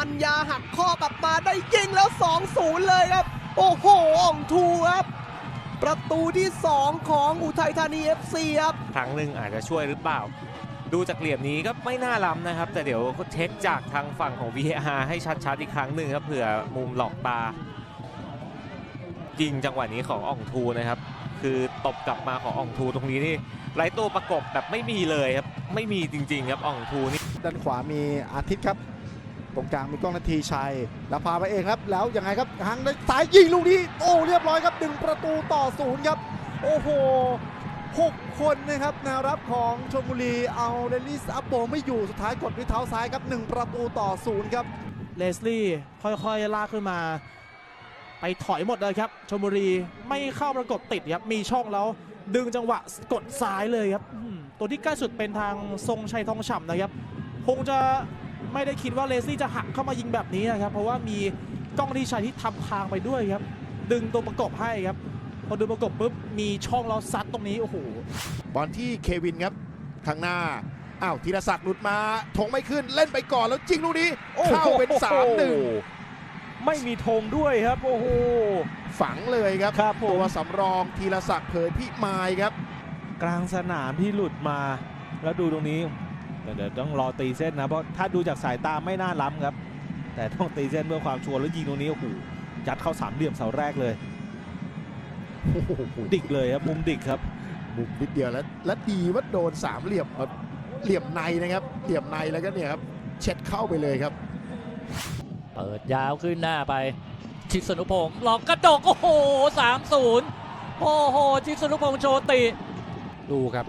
ศูนย์เลยครับ โอ้โหอ่องทูครับ ประตูที่ 2 ของอุทัยธานี FC ครับครั้งหนึ่งอาจจะช่วยหรือเปล่า ดูจากเหลี่ยมนี้ก็ไม่น่าล้ำนะครับ แต่เดี๋ยวเช็คจากทางฝั่งของ VAR ให้ชัดๆอีกครั้งหนึ่งครับเผื่อมุมหลอกตายิงจังหวะนี้ของอ่องทูนะครับ คือตบกลับมาของอ่องทูตรงนี้นี่ไร้ตัวประกบแบบไม่มีเลยครับ ไม่มีจริง ๆ ครับอ่องทูนี่ด้านขวามีอาทิตย์ครับ ตรงกลางมีกล้องนาทีชัยแล้วพาไปเองครับ แล้วยังไงครับหางได้สายยิงลูกนี้โอ้เรียบร้อยครับดึงประตูต่อศูนย์ครับ โอ้โหหกคนนะครับแนวรับของชลบุรีเอาเดลิสอัปโปไม่อยู่สุดท้ายกดด้วยเท้าซ้ายครับหนึ่งประตูต่อศูนย์ครับเลสลี่ค่อยๆลากขึ้นมา ไปถอยหมดเลยครับชลบุรีไม่เข้าประกบติดครับมีช่องแล้วดึงจังหวะกดซ้ายเลยครับตัวที่ใกล้สุดเป็นทางทรงชัยทองฉ่ำนะครับ คงจะ ไม่ได้คิดว่าเลสลี่จะหักเข้ามายิงแบบนี้นะครับ เพราะว่ามีกล้องที่ชัยที่ทำทางไปด้วยครับ ดึงตัวประกบให้ครับ พอดึงประกบปุ๊บมีช่องแล้วซัดตรงนี้โอ้โหบอลที่เควินครับข้างหน้าอ้าวธีรศักดิ์หลุดมาถงไม่ขึ้นเล่นไปก่อนแล้วจริงลูกนี้เข้าเป็น3 1ไม่มีธงด้วยครับ โอ้โหฝังเลยครับครับผมตัวสำรองธีรศักดิ์เผยพิมายครับ กลางสนามที่หลุดมาแล้วดูตรงนี้ เดี๋ยวเดี๋ยวต้องรอตีเส้นนะ เพราะถ้าดูจากสายตาไม่น่าล้ำครับ แต่ต้องตีเส้นเพื่อความชัวร์แล้วยิงตรงนี้โอ้โหยัดเข้าสามเหลี่ยมเสาแรกเลยโอ้โหดิกเลยครับมุมดิกครับบุกนิดเดียวแล้วและดีว่าโดนสามเหลี่ยมมาเหลี่ยมในนะครับ เหลี่ยมในแล้วก็เนี่ยครับเช็ดเข้าไปเลยครับ เปิดยาวขึ้นหน้าไป ชิดสนุพงศ์หลอกกระดกโอ้โห3-0โอ้โหชิดสนุพงศ์โชติดูครับ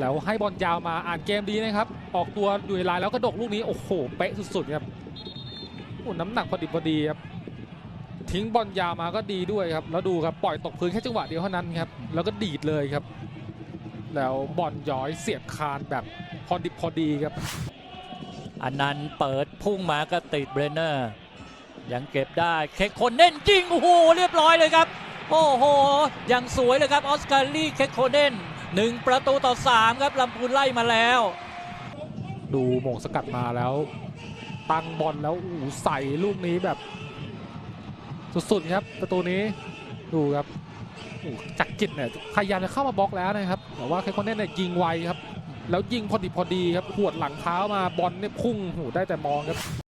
แล้วให้บอลยาวมาอ่านเกมดีนะครับ ออกตัวอยู่ในลายแล้วกระดกลูกนี้โอ้โหเป๊ะสุดๆครับโอ้น้ำหนักพอดีพอดีครับทิ้งบอลยาวมาก็ดีด้วยครับ แล้วดูครับปล่อยตกพื้นแค่จังหวะเดียวเท่านั้นครับแล้วก็ดีดเลยครับ แล้วบอลย้อยเสียบคานแบบพอดิบพอดีครับ อันนั้นเปิดพุ่งมาก็ติดเบรนเนอร์ยังเก็บได้เคคคนเน่นจริงโอ้โหเรียบร้อยเลยครับ โอ้โหยังสวยเลยครับออสการ์ลี่เคคโคเน่น หนึ่งประตูต่อ3ครับลำพูนไล่มาแล้ว ดูโมงสกัดมาแล้ว ตั้งบอลแล้วอูใส่ลูกนี้แบบ สุดๆครับประตูนี้ดูครับอ้โหจักจิตเนี่ยพยายามจะเข้ามาบล็อกแล้วนะครับ แต่ว่าแค่คนนี้เนี่ยยิงไวครับ แล้วยิงพอดีพอดีครับหวดหลังเท้ามาบอลเนี่ยพุ่งหูได้แต่มองครับ